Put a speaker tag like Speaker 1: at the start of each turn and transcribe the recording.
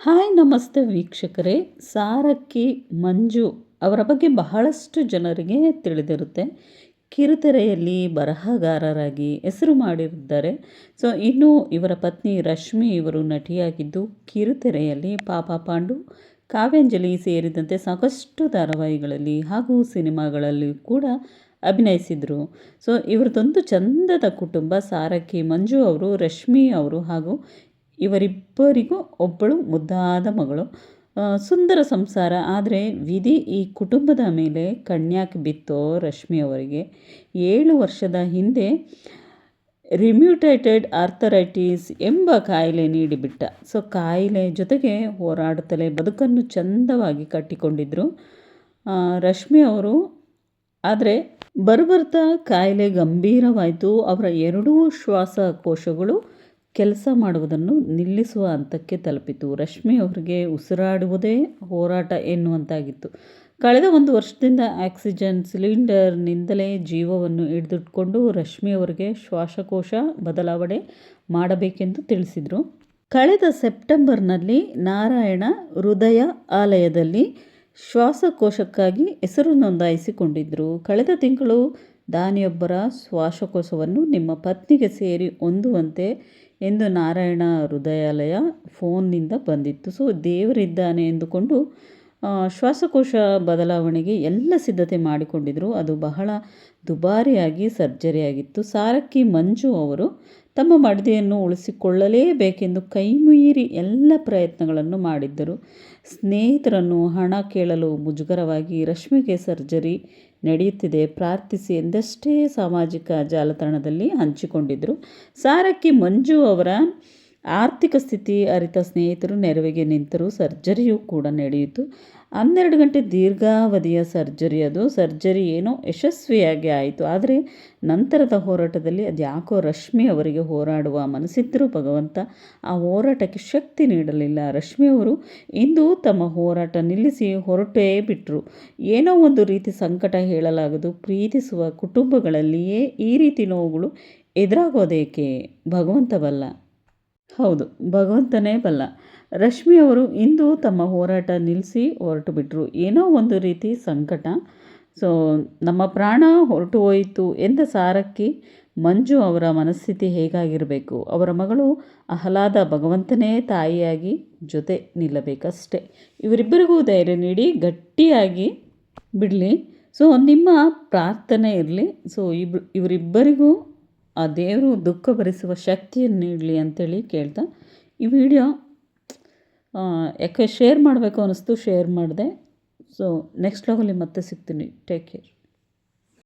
Speaker 1: Hi, ನಮಸ್ತೆ ವೀಕ್ಷಕರೇ. ಸಾರಕ್ಕಿ, ಮಂಜು ಅವರ ಬಗ್ಗೆ ಬಹಳಷ್ಟು ಜನರಿಗೆ ತಿಳಿದಿರುತ್ತೆ. ಕಿರುತೆರೆಯಲ್ಲಿ ಬರಹಗಾರರಾಗಿ ಹೆಸರು ಮಾಡಿದ್ದಾರೆ ಸೊ, ಇನ್ನು ಇವರ ಪತ್ನಿ ರಶ್ಮಿ ಇವರು ನಟಿಯಾಗಿದ್ದು, ಕಿರುತೆರೆಯಲ್ಲಿ ಪಾಪ ಪಾಂಡು, ಕಾವ್ಯಾಂಜಲಿ ಸೇರಿದಂತೆ ಸಾಕಷ್ಟು ಧಾರಾವಾಹಿಗಳಲ್ಲಿ ಹಾಗೂ ಸಿನಿಮಾಗಳಲ್ಲಿ ಕೂಡ ಅಭಿನಯಿಸಿದರು. ಸೊ ಇವರದೊಂದು ಚಂದದ ಕುಟುಂಬ ಸಾರಕ್ಕಿ, ಮಂಜು ಅವರು, ರಶ್ಮಿ ಅವರು ಹಾಗೂ ಇವರಿಬ್ಬರಿಗೂ ಒಬ್ಬಳು, ಮುದ್ದಾದ ಮಗಳು. ಸುಂದರ ಸಂಸಾರ. ಆದರೆ ವಿಧಿ ಈ ಕುಟುಂಬದ ಮೇಲೆ ಕಣ್ಯಾಕೆ ಬಿತ್ತೋ ರಶ್ಮಿ ಅವರಿಗೆ ಏಳು ವರ್ಷದ ಹಿಂದೆ ರಿಮ್ಯೂಟೇಟೆಡ್ ಆರ್ಥರೈಟಿಸ್ ಎಂಬ ಕಾಯಿಲೆ ನೀಡಿಬಿಟ್ಟ. ಸೊ, ಕಾಯಿಲೆ ಜೊತೆಗೆ ಹೋರಾಡುತ್ತಲೇ ಬದುಕನ್ನು ಚಂದವಾಗಿ ಕಟ್ಟಿಕೊಂಡಿದ್ದರು ರಶ್ಮಿ ಅವರು. ಆದರೆ ಬರುಬರ್ತಾ ಕಾಯಿಲೆ ಗಂಭೀರವಾಯಿತು. ಅವರ ಎರಡೂ ಶ್ವಾಸಕೋಶಗಳು ಕೆಲಸ ಮಾಡುವುದನ್ನು ನಿಲ್ಲಿಸುವ ಹಂತಕ್ಕೆ ತಲುಪಿತು. ರಶ್ಮಿ ಅವರಿಗೆ ಉಸಿರಾಡುವುದೇ ಹೋರಾಟ ಎನ್ನುವಂತಾಗಿತ್ತು. ಕಳೆದ ಒಂದು ವರ್ಷದಿಂದ ಆಕ್ಸಿಜನ್ ಸಿಲಿಂಡರ್ನಿಂದಲೇ ಜೀವವನ್ನು ಹಿಡಿದಿಟ್ಕೊಂಡು ರಶ್ಮಿ ಅವರಿಗೆ ಶ್ವಾಸಕೋಶ ಬದಲಾವಣೆ ಮಾಡಬೇಕೆಂದು ತಿಳಿಸಿದರು. ಕಳೆದ ಸೆಪ್ಟೆಂಬರ್ನಲ್ಲಿ ನಾರಾಯಣ ಹೃದಯ ಆಲಯದಲ್ಲಿ ಶ್ವಾಸಕೋಶಕ್ಕಾಗಿ ಹೆಸರು ನೋಂದಾಯಿಸಿಕೊಂಡಿದ್ದರು ಕಳೆದ ತಿಂಗಳು ದಾನಿಯೊಬ್ಬರ ಶ್ವಾಸಕೋಶವನ್ನು ನಿಮ್ಮ ಪತ್ನಿಗೆ ಸೇರಿ ಹೊಂದುವಂತೆ ಎಂದು ನಾರಾಯಣ ಹೃದಯಾಲಯ ಫೋನ್ನಿಂದ ಬಂದಿತ್ತು. ಸೊ ದೇವರಿದ್ದಾನೆ ಎಂದುಕೊಂಡು ಶ್ವಾಸಕೋಶ ಬದಲಾವಣೆಗೆ ಎಲ್ಲ ಸಿದ್ಧತೆ ಮಾಡಿಕೊಂಡಿದ್ದರು ಅದು ಬಹಳ ದುಬಾರಿಯಾಗಿ ಸರ್ಜರಿ ಆಗಿತ್ತು ಸಾರಕ್ಕಿ ಮಂಜು ಅವರು ತಮ್ಮ ಮಡದಿಯನ್ನು ಉಳಿಸಿಕೊಳ್ಳಲೇಬೇಕೆಂದು ಕೈಮೀರಿ ಎಲ್ಲ ಪ್ರಯತ್ನಗಳನ್ನು ಮಾಡಿದ್ದರು. ಸ್ನೇಹಿತರನ್ನು ಹಣ ಕೇಳಲು ಮುಜುಗರವಾಗಿ ರಶ್ಮಿಗೆ ಸರ್ಜರಿ ನಡೆಯುತ್ತಿದೆ, ಪ್ರಾರ್ಥಿಸಿ ಎಂದಷ್ಟೇ ಸಾಮಾಜಿಕ ಜಾಲತಾಣದಲ್ಲಿ ಹಂಚಿಕೊಂಡಿದ್ದರು ಸಾರಕ್ಕಿ ಮಂಜು ಅವರ ಆರ್ಥಿಕ ಸ್ಥಿತಿ, ಅರಿತ ಸ್ನೇಹಿತರು, ನೆರವಿಗೆ ನಿಂತರು ಸರ್ಜರಿಯೂ ಕೂಡ ನಡೆಯಿತು. ಹನ್ನೆರಡು ಗಂಟೆ ದೀರ್ಘಾವಧಿಯ ಸರ್ಜರಿ ಅದು. ಸರ್ಜರಿ ಏನೋ ಯಶಸ್ವಿಯಾಗಿ ಆಯಿತು. ಆದರೆ ನಂತರದ ಹೋರಾಟದಲ್ಲಿ ಅದ್ಯಾಕೋ ರಶ್ಮಿ ಅವರಿಗೆ ಹೋರಾಡುವ ಮನಸ್ಸಿದ್ದರೂ ಭಗವಂತ ಆ ಹೋರಾಟಕ್ಕೆ ಶಕ್ತಿ ನೀಡಲಿಲ್ಲ. ರಶ್ಮಿಯವರು ಇಂದು ತಮ್ಮ ಹೋರಾಟ ನಿಲ್ಲಿಸಿ ಹೊರಟೇ ಬಿಟ್ಟರು ಏನೋ ಒಂದು ರೀತಿ ಸಂಕಟ ಹೇಳಲಾಗದು. ಪ್ರೀತಿಸುವ ಕುಟುಂಬಗಳಲ್ಲಿಯೇ ಈ ರೀತಿ ನೋವುಗಳು ಎದುರಾಗೋದೇಕೆ? ಭಗವಂತ ಬಲ್ಲ ಹೌದು, ಭಗವಂತನೇ ಬಲ್ಲ. ರಶ್ಮಿ ಅವರು ಇಂದು ತಮ್ಮ ಹೋರಾಟ ನಿಲ್ಲಿಸಿ ಹೊರಟು ಬಿಟ್ಟರು ಏನೋ ಒಂದು ರೀತಿ ಸಂಕಟ. ಸೊ ನಮ್ಮ ಪ್ರಾಣ ಹೊರಟು ಹೋಯಿತು ಎಂದ ಸಾರಕ್ಕಿ ಮಂಜು ಅವರ ಮನಸ್ಥಿತಿ ಹೇಗಾಗಿರಬೇಕು? ಅವರ ಮಗಳು ಆಹ್ಲಾದ ಭಗವಂತನೇ ತಾಯಿಯಾಗಿ ಜೊತೆ ನಿಲ್ಲಬೇಕಷ್ಟೆ. ಇವರಿಬ್ಬರಿಗೂ ಧೈರ್ಯ ನೀಡಿ ಗಟ್ಟಿಯಾಗಿ ಬಿಡಲಿ. ಸೊ ನಿಮ್ಮ ಪ್ರಾರ್ಥನೆ ಇರಲಿ. ಸೊ ಇಬ್ ಇವರಿಬ್ಬರಿಗೂ ಆ ದೇವರು ದುಃಖ ಭರಿಸುವ ಶಕ್ತಿಯನ್ನು ನೀಡಲಿ ಅಂತೇಳಿ ಕೇಳ್ತಾ, ಈ ವಿಡಿಯೋ ಯಾಕೆ ಶೇರ್ ಮಾಡಬೇಕು ಅನ್ನಿಸ್ತು ಶೇರ್ ಮಾಡಿದೆ. ಸೊ ನೆಕ್ಸ್ಟ್ ಲಾಗಲ್ಲಿ ಮತ್ತೆ ಸಿಗ್ತೀನಿ. Take care